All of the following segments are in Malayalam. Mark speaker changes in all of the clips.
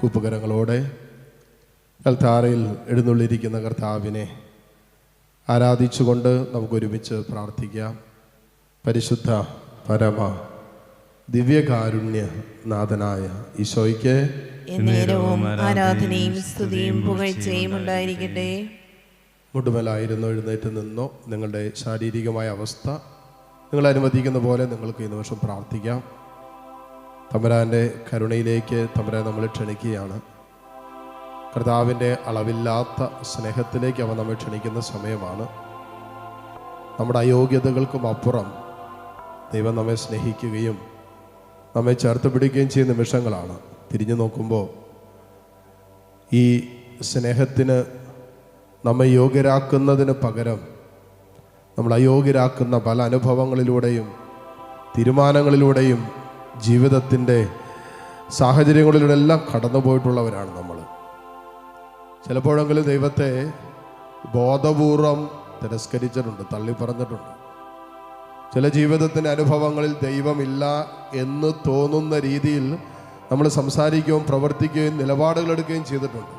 Speaker 1: കൂപ്പുകരങ്ങളോടെ കൽത്താറയിൽ എഴുന്നള്ളിരിക്കുന്ന കർത്താവിനെ ആരാധിച്ചുകൊണ്ട് നമുക്കൊരുമിച്ച് പ്രാർത്ഥിക്കാം. പരിശുദ്ധ പരമ ദിവ്യകാരുണ്യ നാഥനായ ഈശോയ്ക്ക്
Speaker 2: എന്നേരവും ആരാധനയും സ്തുതിയും പുകഴ്ചയും ഉണ്ടായിരിക്കട്ടെ.
Speaker 1: മുട്ടുമലായിരുന്നു എഴുന്നേറ്റ് നിന്നോ. നിങ്ങളുടെ ശാരീരികമായ അവസ്ഥ നിങ്ങൾ അനുവദിക്കുന്ന പോലെ നിങ്ങൾക്ക് ഈ നിമിഷം പ്രാർത്ഥിക്കാം. തമ്പുരാന്റെ കരുണയിലേക്ക് തമ്പുരാൻ നമ്മൾ ക്ഷണിക്കുകയാണ്. കർത്താവിന്റെ അളവില്ലാത്ത സ്നേഹത്തിലേക്ക് അവൻ നമ്മെ ക്ഷണിക്കുന്ന സമയമാണ്. നമ്മുടെ അയോഗ്യതകൾക്കും അപ്പുറം ദൈവം നമ്മെ സ്നേഹിക്കുകയും നമ്മെ ചേർത്ത് പിടിക്കുകയും ചെയ്യുന്ന നിമിഷങ്ങളാണ്. തിരിഞ്ഞു നോക്കുമ്പോൾ ഈ സ്നേഹത്തിന് നമ്മെ യോഗ്യരാക്കുന്നതിന് പകരം നമ്മൾ അയോഗ്യരാക്കുന്ന പല അനുഭവങ്ങളിലൂടെയും തീരുമാനങ്ങളിലൂടെയും ജീവിതത്തിന്റെ സാഹചര്യങ്ങളിലൂടെ എല്ലാം കടന്നുപോയിട്ടുള്ളവരാണ് നമ്മൾ. ചിലപ്പോഴെങ്കിലും ദൈവത്തെ ബോധപൂർവം തിരസ്കരിച്ചിട്ടുണ്ട് തള്ളി പറഞ്ഞിട്ടുണ്ട് ചില ജീവിതത്തിന്റെ അനുഭവങ്ങളിൽ ദൈവമില്ല എന്ന് തോന്നുന്ന രീതിയിൽ നമ്മൾ സംസാരിക്കുകയും പ്രവർത്തിക്കുകയും നിലപാടുകൾ എടുക്കുകയും ചെയ്തിട്ടുണ്ട്.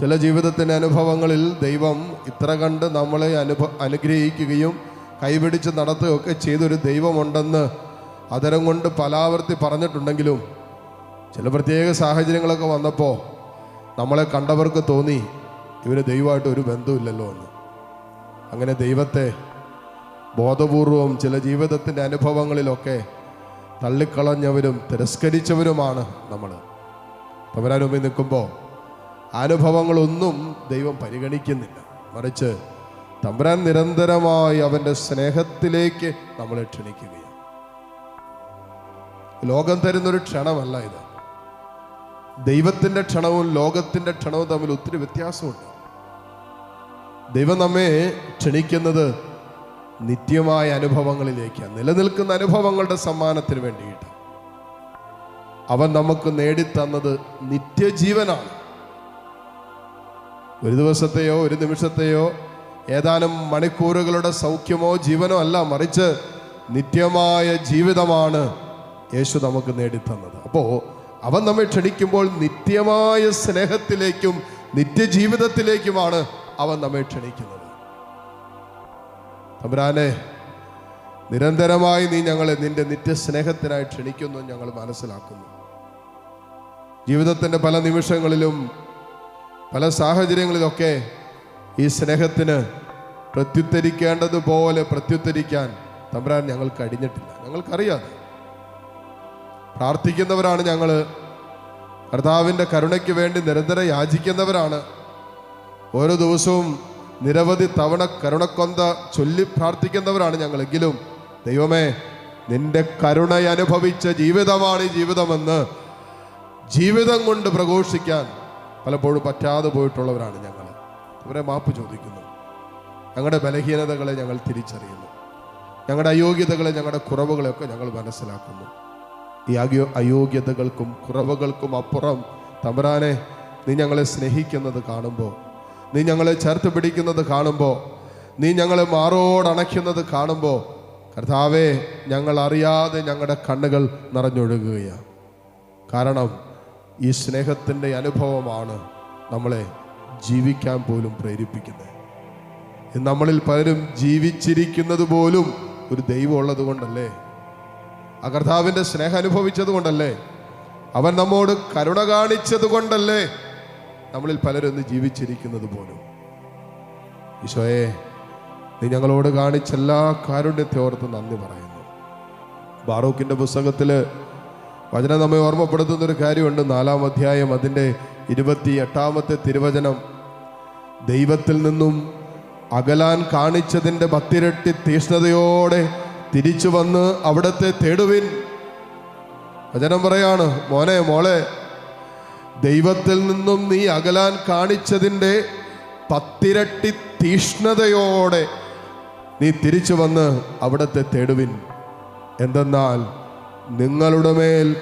Speaker 1: ചില ജീവിതത്തിന്റെ അനുഭവങ്ങളിൽ ദൈവം ഇത്ര കണ്ട് നമ്മളെ അനുഭ അനുഗ്രഹിക്കുകയും കൈപിടിച്ച് നടത്തുകയൊക്കെ ചെയ്തൊരു ദൈവമുണ്ടെന്ന് അതരം കൊണ്ട് പലാവർത്തി പറഞ്ഞിട്ടുണ്ടെങ്കിലും ചില പ്രത്യേക സാഹചര്യങ്ങളൊക്കെ വന്നപ്പോൾ നമ്മളെ കണ്ടവർക്ക് തോന്നി ഇവന് ദൈവമായിട്ട് ഒരു ബന്ധമില്ലല്ലോ എന്ന്. അങ്ങനെ ദൈവത്തെ ബോധപൂർവം ചില ജീവിതത്തിന്റെ അനുഭവങ്ങളിലൊക്കെ തള്ളിക്കളഞ്ഞവരും തിരസ്കരിച്ചവരുമാണ് നമ്മൾ മുമ്പിൽ നിൽക്കുമ്പോൾ അനുഭവങ്ങളൊന്നും ദൈവം പരിഗണിക്കുന്നില്ല. മറിച്ച് തമ്പുരാൻ നിരന്തരമായി അവന്റെ സ്നേഹത്തിലേക്ക് നമ്മളെ ക്ഷണിക്കുകയാണ്. ലോകം തരുന്നൊരു ക്ഷണമല്ല ഇത്. ദൈവത്തിന്റെ ക്ഷണവും ലോകത്തിന്റെ ക്ഷണവും തമ്മിൽ ഒത്തിരി വ്യത്യാസമുണ്ട്. ദൈവം നമ്മെ ക്ഷണിക്കുന്നത് നിത്യമായ അനുഭവങ്ങളിലേക്കാണ്. നിലനിൽക്കുന്ന അനുഭവങ്ങളുടെ സമ്മാനത്തിന് വേണ്ടിയിട്ട്. അവൻ നമുക്ക് നേടിത്തന്നത് നിത്യജീവനാണ്. ഒരു ദിവസത്തെയോ ഒരു നിമിഷത്തെയോ ഏതാനും മണിക്കൂറുകളുടെ സൗഖ്യമോ ജീവനോ അല്ല മറിച്ച് നിത്യമായ ജീവിതമാണ് യേശു നമുക്ക് നേടിത്തന്നത്. അപ്പോൾ അവൻ നമ്മെ ക്ഷണിക്കുമ്പോൾ നിത്യമായ സ്നേഹത്തിലേക്കും നിത്യജീവിതത്തിലേക്കുമാണ് അവൻ നമ്മെ ക്ഷണിക്കുന്നത്. തമ്പുരാനെ നിരന്തരമായി നീ ഞങ്ങളെ നിന്റെ നിത്യസ്നേഹത്തിനായി ക്ഷണിക്കുന്നു ഞങ്ങൾ മനസ്സിലാക്കുന്നു. ജീവിതത്തിന്റെ പല നിമിഷങ്ങളിലും പല സാഹചര്യങ്ങളിലൊക്കെ ഈ സ്നേഹത്തിന് പ്രത്യുത്തരിക്കേണ്ടതുപോലെ പ്രത്യുത്തരിക്കാൻ തമ്പുരാൻ ഞങ്ങൾ കഴിഞ്ഞിട്ടില്ല. ഞങ്ങൾക്കറിയാം പ്രാർത്ഥിക്കുന്നവരാണ് ഞങ്ങൾ കർത്താവിന്റെ കരുണയ്ക്ക് വേണ്ടി നിരന്തരം യാചിക്കുന്നവരാണ്. ഓരോ ദിവസവും നിരവധി തവണ കരുണക്കൊന്ത ചൊല്ലി പ്രാർത്ഥിക്കുന്നവരാണ് ഞങ്ങളെങ്കിലും ദൈവമേ നിന്റെ കരുണ അനുഭവിച്ച ജീവിതമാണ് ഈ ജീവിതമെന്ന് ജീവിതം കൊണ്ട് പ്രഘോഷിക്കാൻ പലപ്പോഴും പറ്റാതെ പോയിട്ടുള്ളവരാണ് ഞങ്ങൾ. അവരെ മാപ്പ് ചോദിക്കുന്നു. ഞങ്ങളുടെ ബലഹീനതകളെ ഞങ്ങൾ തിരിച്ചറിയുന്നു. ഞങ്ങളുടെ അയോഗ്യതകളെ ഞങ്ങളുടെ കുറവുകളെയൊക്കെ ഞങ്ങൾ മനസ്സിലാക്കുന്നു. ഈ അയോ അയോഗ്യതകൾക്കും കുറവുകൾക്കും അപ്പുറം തമ്പുരാനെ നീ ഞങ്ങളെ സ്നേഹിക്കുന്നത് കാണുമ്പോൾ നീ ഞങ്ങളെ ചേർത്ത് പിടിക്കുന്നത് കാണുമ്പോൾ നീ ഞങ്ങളെ മാറോടണയ്ക്കുന്നത് കാണുമ്പോൾ കർത്താവേ ഞങ്ങൾ അറിയാതെ ഞങ്ങളുടെ കണ്ണുകൾ നിറഞ്ഞൊഴുകുകയാണ് കാരണം ഈ സ്നേഹത്തിന്റെ അനുഭവമാണ് നമ്മളെ ജീവിക്കാൻ പോലും പ്രേരിപ്പിക്കുന്നത്. നമ്മളിൽ പലരും ജീവിച്ചിരിക്കുന്നത് പോലും ഒരു ദൈവം ഉള്ളത് കൊണ്ടല്ലേ ആ കർത്താവിന്റെ സ്നേഹം അനുഭവിച്ചത് കൊണ്ടല്ലേ? അവൻ നമ്മോട് കരുണ കാണിച്ചത് കൊണ്ടല്ലേ? നമ്മളിൽ പലരും ജീവിച്ചിരിക്കുന്നത് പോലും. ഈശോയെ നീ ഞങ്ങളോട് കാണിച്ച എല്ലാ കാരുണ്യത്തെ ഓർത്ത് നന്ദി പറയുന്നു. ബാറൂഖിന്റെ പുസ്തകത്തിൽ വചനം നമ്മെ ഓർമ്മപ്പെടുത്തുന്ന ഒരു കാര്യമുണ്ട്. നാലാം അധ്യായം അതിന്റെ ഇരുപത്തി എട്ടാമത്തെ തിരുവചനം. ദൈവത്തിൽ നിന്നും അകലാൻ കാണിച്ചതിന്റെ പത്തിരട്ടി തീഷ്ണതയോടെ തിരിച്ചു വന്ന് അവിടത്തെ തേടുവിൻ. വചനം പറയാണ് മോനെ മോളെ ദൈവത്തിൽ നിന്നും നീ അകലാൻ കാണിച്ചതിന്റെ പത്തിരട്ടി തീഷ്ണതയോടെ നീ തിരിച്ചു വന്ന് അവിടത്തെ തേടുവിൻ. എന്തെന്നാൽ നിങ്ങളുടെ മേൽ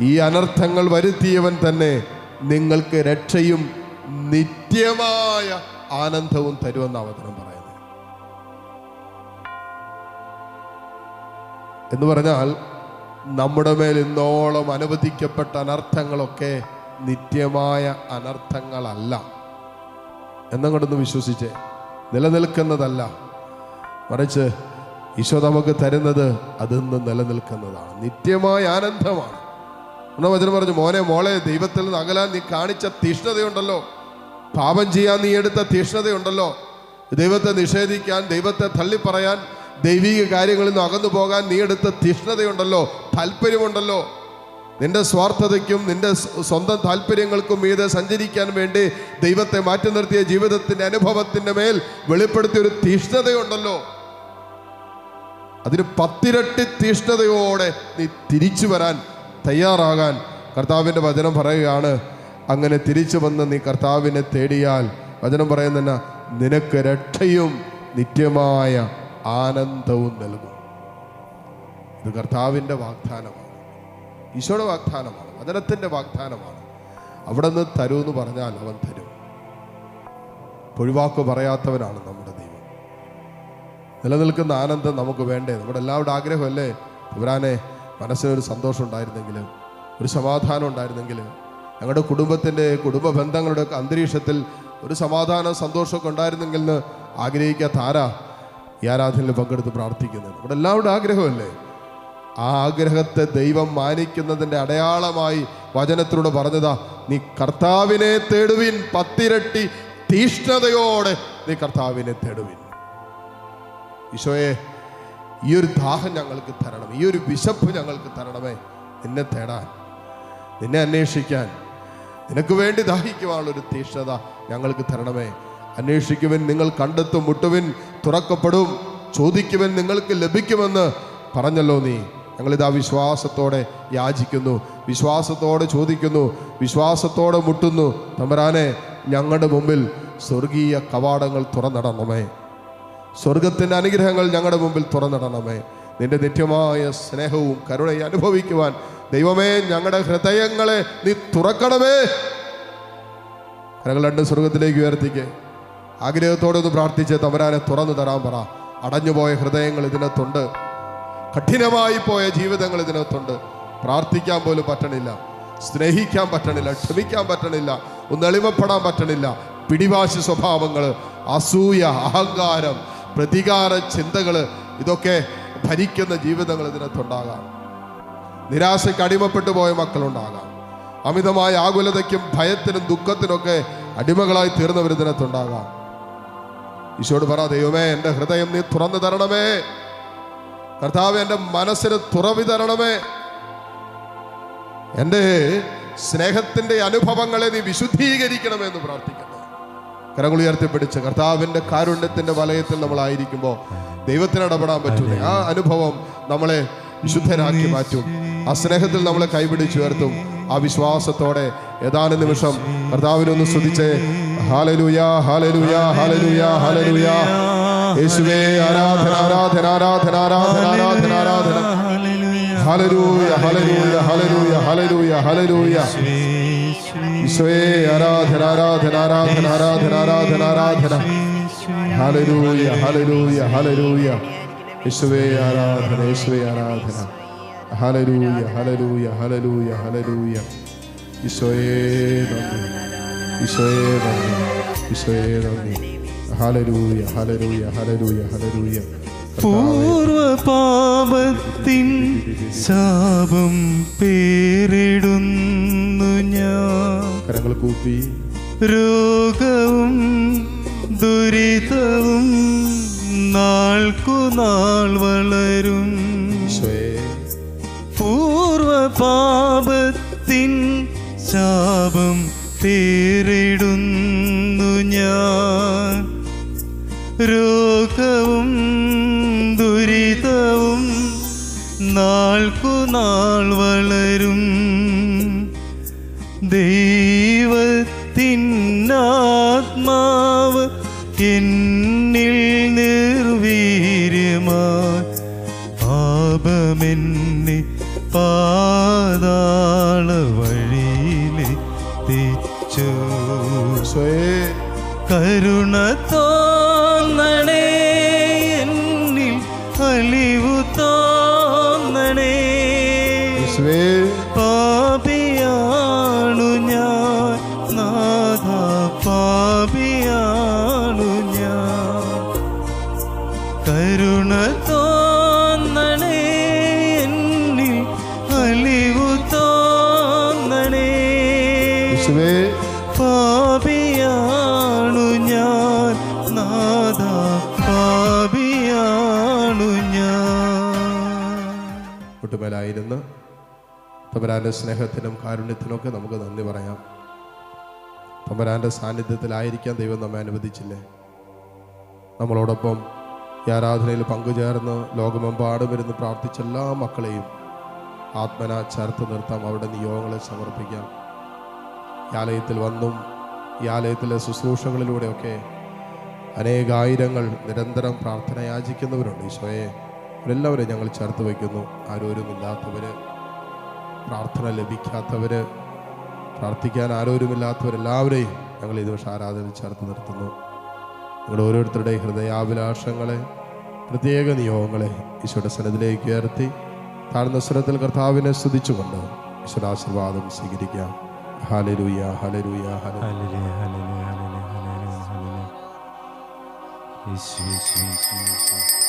Speaker 1: ഈ അനർത്ഥങ്ങൾ വരുത്തിയവൻ തന്നെ നിങ്ങൾക്ക് രക്ഷയും നിത്യമായ ആനന്ദവും തരുമെന്ന അവതരണം എന്ന് പറഞ്ഞാൽ നമ്മുടെ മേൽ ഇന്നോളം അനുവദിക്കപ്പെട്ട അനർത്ഥങ്ങളൊക്കെ നിത്യമായ അനർത്ഥങ്ങളല്ല. എന്നങ്ങോട്ടൊന്ന് വിശ്വസിച്ചേ. നിലനിൽക്കുന്നതല്ല. മറിച്ച് ഈശോ നമുക്ക് തരുന്നത് അതിന്ന് നിലനിൽക്കുന്നതാണ്. നിത്യമായ ആനന്ദമാണ്. എന്നാ വചനം പറഞ്ഞു മോനെ മോളെ ദൈവത്തിൽ നിന്ന് അകലാൻ നീ കാണിച്ച തീഷ്ണതയുണ്ടല്ലോ. പാപം ചെയ്യാൻ നീ എടുത്ത തീഷ്ണതയുണ്ടല്ലോ. ദൈവത്തെ നിഷേധിക്കാൻ ദൈവത്തെ തള്ളിപ്പറയാൻ ദൈവിക കാര്യങ്ങളിൽ നിന്ന് അകന്നു പോകാൻ നീ എടുത്ത തീഷ്ണതയുണ്ടല്ലോ താല്പര്യമുണ്ടല്ലോ. നിന്റെ സ്വാർത്ഥതയ്ക്കും നിന്റെ സ്വന്തം താല്പര്യങ്ങൾക്കും മീതെ സഞ്ചരിക്കാൻ വേണ്ടി ദൈവത്തെ മാറ്റി നിർത്തിയ ജീവിതത്തിന്റെ അനുഭവത്തിന്റെ മേൽ വെളിപ്പെടുത്തിയ ഒരു തീഷ്ണതയുണ്ടല്ലോ. അതിന് പത്തിരട്ടി തീഷ്ണതയോടെ നീ തിരിച്ചു വരാൻ തയ്യാറാകാൻ കർത്താവിന്റെ വചനം പറയുകയാണ്. അങ്ങനെ തിരിച്ചു വന്ന് നീ കർത്താവിനെ തേടിയാൽ വചനം പറയുന്ന നിനക്ക് രക്ഷയും നിത്യമായ ആനന്ദവും നൽകും. ഇത് കർത്താവിന്റെ വാഗ്ദാനമാണ്. ഈശോയുടെ വാഗ്ദാനമാണ്. വചനത്തിന്റെ വാഗ്ദാനമാണ്. അവിടെ നിന്ന് തരൂ പറഞ്ഞാൽ അവൻ തരും. പൊഴിവാക്കു പറയാത്തവനാണ് നമ്മുടെ ദൈവം. നിലനിൽക്കുന്ന ആനന്ദം നമുക്ക് വേണ്ടേ? നമ്മുടെ എല്ലാവരുടെ ആഗ്രഹമല്ലേ? ഇവരാനെ മനസ്സിനൊരു സന്തോഷം ഉണ്ടായിരുന്നെങ്കിൽ ഒരു സമാധാനം ഉണ്ടായിരുന്നെങ്കിൽ ഞങ്ങളുടെ കുടുംബത്തിന്റെ കുടുംബ ബന്ധങ്ങളുടെ അന്തരീക്ഷത്തിൽ ഒരു സമാധാനം സന്തോഷമൊക്കെ ഉണ്ടായിരുന്നെങ്കിൽ ആഗ്രഹിക്കാത്ത ആരാ? ഈ ആരാധനയിൽ പങ്കെടുത്ത് പ്രാർത്ഥിക്കുന്നത് നമ്മുടെ എല്ലാവരുടെ ആഗ്രഹമല്ലേ? ആ ആഗ്രഹത്തെ ദൈവം മാനിക്കുന്നതിന്റെ അടയാളമായി വചനത്തിലൂടെ പറഞ്ഞതാ നീ കർത്താവിനെ തേടുവിൻ പത്തിരട്ടി തീഷ്ണതയോടെ നീ കർത്താവിനെ തേടുവിൻ. ഈശോയെ ഈ ഒരു ദാഹം ഞങ്ങൾക്ക് തരണം ഈ ഒരു വിശപ്പ് ഞങ്ങൾക്ക് തരണമേ നിന്നെ തേടാൻ നിന്നെ അന്വേഷിക്കാൻ. നിനക്ക് വേണ്ടി ദാഹിക്കുവാനുള്ളൊരു തീഷ്ണത ഞങ്ങൾക്ക് തരണമേ. അന്വേഷിക്കുവിൻ നിങ്ങൾ കണ്ടെത്തും മുട്ടുവിൻ തുറക്കപ്പെടും ചോദിക്കുവൻ നിങ്ങൾക്ക് ലഭിക്കുമെന്ന് പറഞ്ഞല്ലോ നീ. ഞങ്ങളിതാ വിശ്വാസത്തോടെ യാചിക്കുന്നു വിശ്വാസത്തോടെ ചോദിക്കുന്നു വിശ്വാസത്തോടെ മുട്ടുന്നു. തമ്പരാനെ ഞങ്ങളുടെ മുമ്പിൽ സ്വർഗീയ കവാടങ്ങൾ തുറന്നിടണമേ. സ്വർഗത്തിന്റെ അനുഗ്രഹങ്ങൾ ഞങ്ങളുടെ മുമ്പിൽ തുറന്നിടണമേ. നിന്റെ നിത്യമായ സ്നേഹവും കരുണയും അനുഭവിക്കുവാൻ ദൈവമേ ഞങ്ങളുടെ ഹൃദയങ്ങളെ നീ തുറക്കണമേ. ഞങ്ങൾ രണ്ട് സ്വർഗത്തിലേക്ക് ഉയർത്തിക്ക്. ആഗ്രഹത്തോടെ ഒന്ന് പ്രാർത്ഥിച്ച് തവരാനെ തുറന്നു തരാൻ പറ. അടഞ്ഞുപോയ ഹൃദയങ്ങൾ ഇതിനകത്തുണ്ട്. കഠിനമായി പോയ ജീവിതങ്ങൾ ഇതിനകത്തുണ്ട്. പ്രാർത്ഥിക്കാൻ പോലും പറ്റണില്ല. സ്നേഹിക്കാൻ പറ്റണില്ല. ക്ഷമിക്കാൻ പറ്റണില്ല. ഒന്ന് എളിമപ്പെടാൻ പറ്റണില്ല. പിടിവാശി സ്വഭാവങ്ങൾ അസൂയ അഹങ്കാരം പ്രതികാര ചിന്തകൾ ഇതൊക്കെ ഭരിക്കുന്ന ജീവിതങ്ങൾ ഇതിനകത്തുണ്ടാകാം. നിരാശയ്ക്ക് അടിമപ്പെട്ടു പോയ മക്കളുണ്ടാകാം. അമിതമായ ആകുലതയ്ക്കും ഭയത്തിനും ദുഃഖത്തിനൊക്കെ അടിമകളായി തീർന്നവർ ഇതിനകത്തുണ്ടാകാം. ഈശോട് പറ ദൈവമേ എന്റെ ഹൃദയം നീ തുറന്നു തരണമേ. കർത്താവ് എന്റെ മനസ്സിന് തുറവി തരണമേ. എന്റെ സ്നേഹത്തിന്റെ അനുഭവങ്ങളെ നീ വിശുദ്ധീകരിക്കണമെന്ന് പ്രാർത്ഥിക്കുന്നു. കരങ്ങൾ ഉയർത്തിപ്പിടിച്ച് കർത്താവിന്റെ കാരുണ്യത്തിന്റെ വലയത്തിൽ നമ്മളായിരിക്കുമ്പോൾ ദൈവത്തിന് ഇടപെടാൻ പറ്റൂലേ. ആ അനുഭവം നമ്മളെ വിശുദ്ധരാക്കി മാറ്റും. ആ സ്നേഹത്തിൽ നമ്മളെ കൈപിടിച്ചു ഉയർത്തും. ആ വിശ്വാസത്തോടെ ഏതാനും നിമിഷം കർത്താവിനൊന്ന് ഹാലലൂയ യേശുവേ ആരാധന ആരാധന ആരാധന ആരാധന ആരാധന ആരാധന. ഹലലൂയ ഹലലൂയ ഹലലൂയ ഹലലൂയ ഹലലൂയ ഈശോയെ ആരാധന ആരാധന ആരാധന ആരാധന ആരാധന ആരാധന. ഹലലൂയ ഹലലൂയ യേശുവേ ആരാധന യേശുവേ ആരാധന. ഹലലൂയ ഹലലൂയ ഹലലൂയ ഹലലൂയ ഈശോയെ നന്ദി ഈശോയെ നന്ദി ഈശോയെ നന്ദി ഹലലൂയ ഹലലൂയ ഹലലൂയ ഹലലൂയ
Speaker 3: പൂർവപാപത്തിൻ ശാപം പേരിടുന്നു ഞാൻ.
Speaker 1: കരങ്ങൾ കൂപ്പി
Speaker 3: രോഗവും ദുരിതവും നാൾക്കുനാൾ വളരും.
Speaker 1: ഈശോയെ.
Speaker 3: പൂർവപാപത്തിൻ പേരിടുന്നു ഞാൻ. രോഗവും ദുരിതവും നാൾക്കുനാൾ വളരും. ദൈവത്തിനാത്മാവ് എന്നിൽ പാപിയാണു ഞാൻ. നാദ പാപിയാണു ഞാൻ.
Speaker 1: ഒട്ടുമേലായിരുന്നു. തമ്പരാന്റെ സ്നേഹത്തിനും കാരുണ്യത്തിനും ഒക്കെ നമുക്ക് നന്ദി പറയാം. തമ്പരാന്റെ സാന്നിധ്യത്തിലായിരിക്കാൻ ദൈവം നമ്മെ അനുവദിച്ചില്ലേ? നമ്മളോടൊപ്പം ഈ ആരാധനയിൽ പങ്കുചേർന്ന് ലോകമെമ്പാടും ഇരുന്ന് പ്രാർത്ഥിച്ച എല്ലാ മക്കളെയും ആത്മന ചേർത്ത് നിർത്താം. അവരുടെ നിയോഗങ്ങളെ സമർപ്പിക്കാം. ഈ ആലയത്തിൽ വന്നും ഈ ആലയത്തിലെ ശുശ്രൂഷകളിലൂടെയൊക്കെ അനേകായിരങ്ങൾ നിരന്തരം പ്രാർത്ഥന യാചിക്കുന്നവരുണ്ട്. ഈശോയെ അവരെല്ലാവരെയും ഞങ്ങൾ ചേർത്ത് വയ്ക്കുന്നു. ആരോരുമില്ലാത്തവർ പ്രാർത്ഥന ലഭിക്കാത്തവർ പ്രാർത്ഥിക്കാൻ ആരോരുമില്ലാത്തവരെല്ലാവരെയും ഞങ്ങൾ ഈ ദിവസം ആരാധന ചേർത്ത് നിർത്തുന്നു. നിങ്ങളുടെ ഓരോരുത്തരുടെയും ഹൃദയാഭിലാഷങ്ങളെ പ്രത്യേക നിയോഗങ്ങളെ ഈശോയുടെ സന്നിധിയിലേക്ക് ഉയർത്തി താഴ്ന്ന സ്വരത്തിൽ കർത്താവിനെ സ്തുതിച്ചുകൊണ്ട് ഈശ്വരാശീർവാദം സ്വീകരിക്കാം.
Speaker 3: Hallelujah, hallelujah, hallelujah. Hallelujah, hallelujah, hallelujah, hallelujah. Yes, yes, yes, yes, yes.